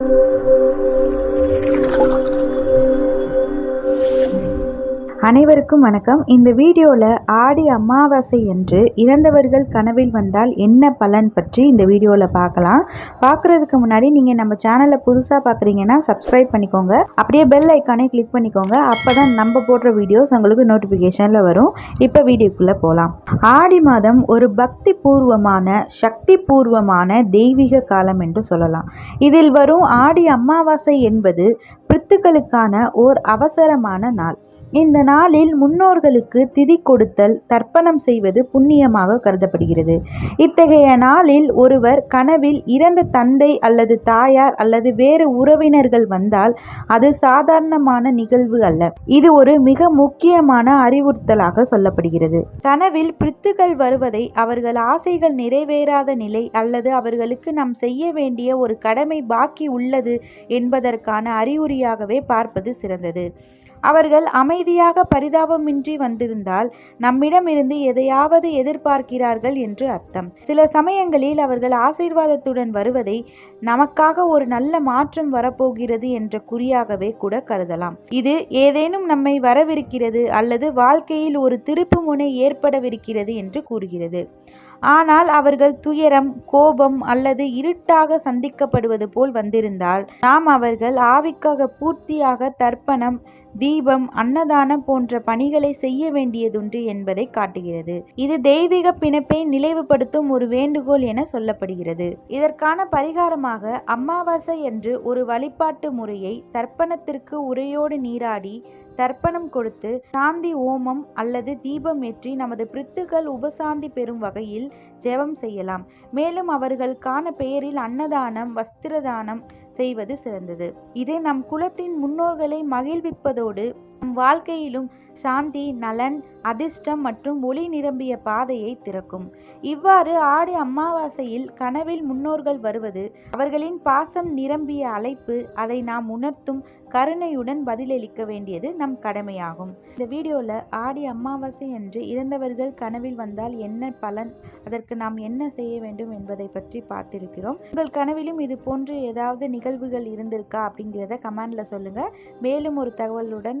you. அனைவருக்கும் வணக்கம். இந்த வீடியோவில் ஆடி அமாவாசை என்று இறந்தவர்கள் கனவில் வந்தால் என்ன பலன் பற்றி இந்த வீடியோவில் பார்க்கலாம். பார்க்குறதுக்கு முன்னாடி நீங்கள் நம்ம சேனலை புதுசாக பார்க்குறீங்கன்னா சப்ஸ்கிரைப் பண்ணிக்கோங்க. அப்படியே பெல் ஐக்கானே கிளிக் பண்ணிக்கோங்க. அப்போ தான் நம்ம போடுற வீடியோஸ் உங்களுக்கு நோட்டிஃபிகேஷனில் வரும். இப்போ வீடியோக்குள்ளே போகலாம் ஆடி மாதம் ஒரு பக்தி பூர்வமான சக்தி பூர்வமான தெய்வீக காலம் என்று சொல்லலாம். இதில் வரும் ஆடி அமாவாசை என்பது பித்துக்களுக்கான ஓர் அவசரமான நாள். இந்த நாளில் முன்னோர்களுக்கு திதி கொடுத்தல் தர்ப்பணம் செய்வது புண்ணியமாக கருதப்படுகிறது. இத்தகைய நாளில் ஒருவர் கனவில் இறந்த தந்தை அல்லது தாயார் அல்லது வேறு உறவினர்கள் வந்தால் அது சாதாரணமான நிகழ்வு அல்ல. இது ஒரு மிக முக்கியமான அறிவுறுத்தலாக சொல்லப்படுகிறது. கனவில் பித்துகள் வருவதை அவர்கள் ஆசைகள் நிறைவேறாத நிலை அல்லது அவர்களுக்கு நாம் செய்ய வேண்டிய ஒரு கடமை பாக்கி உள்ளது என்பதற்கான அறிகுறியாகவே பார்ப்பது சிறந்தது. அவர்கள் அமைதியாக பரிதாபமின்றி வந்திருந்தால் நம்மிடமிருந்து எதையாவது எதிர்பார்க்கிறார்கள் என்று அர்த்தம். சில சமயங்களில் அவர்கள் ஆசீர்வாதத்துடன் வருவதை நமக்காக ஒரு நல்ல மாற்றம் வரப்போகிறது என்ற குறியாகவே கூட கருதலாம். இது ஏதேனும் நம்மை வரவிருக்கிறது அல்லது வாழ்க்கையில் ஒரு திருப்பு முனை ஏற்படவிருக்கிறது என்று கூறுகிறது. ஆனால் அவர்கள் துயரம் கோபம் அல்லது இருட்டாக சந்திக்கப்படுவது போல் வந்திருந்தால் நாம் அவர்கள் ஆவிக்காக பூர்த்தியாக தர்ப்பணம் தீபம் அன்னதானம் போன்ற பணிகளை செய்ய வேண்டியதுண்டு என்பதை காட்டுகிறது. இது தெய்வீக பிணைப்பை நினைவுபடுத்தும் ஒரு வேண்டுகோள் என சொல்லப்படுகிறது. இதற்கான பரிகாரமாக அமாவாசை என்று ஒரு வழிபாட்டு முறையை தர்ப்பணத்திற்கு உரையோடு நீராடி தர்ப்பணம் கொடுத்து சாந்தி ஓமம் அல்லது தீபம் ஏற்றி நமது பிரித்துகள் உபசாந்தி பெறும் வகையில் ஜெபம் செய்யலாம். மேலும் அவர்கள் காண பெயரில் அன்னதானம் வஸ்திரதானம் செய்வது சிறந்தது. இது நம் குலத்தின் முன்னோர்களை மகிழ்விப்பதோடு வாழ்க்கையிலும் சாந்தி நலன் அதிர்ஷ்டம் மற்றும் ஒளி நிரம்பிய பாதையை திறக்கும். இவ்வாறு ஆடி அமாவாசையில் கனவில் முன்னோர்கள் வருவது அவர்களின் பாசம் நிரம்பிய அழைப்பு அதை நாம் உணர்த்தும் கருணையுடன் பதிலளிக்க வேண்டியது நம் கடமையாகும். இந்த வீடியோவில் ஆடி அமாவாசை என்று இறந்தவர்கள் கனவில் வந்தால் என்ன பலன் அதற்கு நாம் என்ன செய்ய வேண்டும் என்பதை பற்றி பார்த்திருக்கிறோம். உங்கள் கனவிலும் இது போன்று ஏதாவது நிகழ்வுகள் இருந்திருக்கா அப்படிங்கிறத கமெண்டில் சொல்லுங்கள் மேலும் ஒரு தகவலுடன்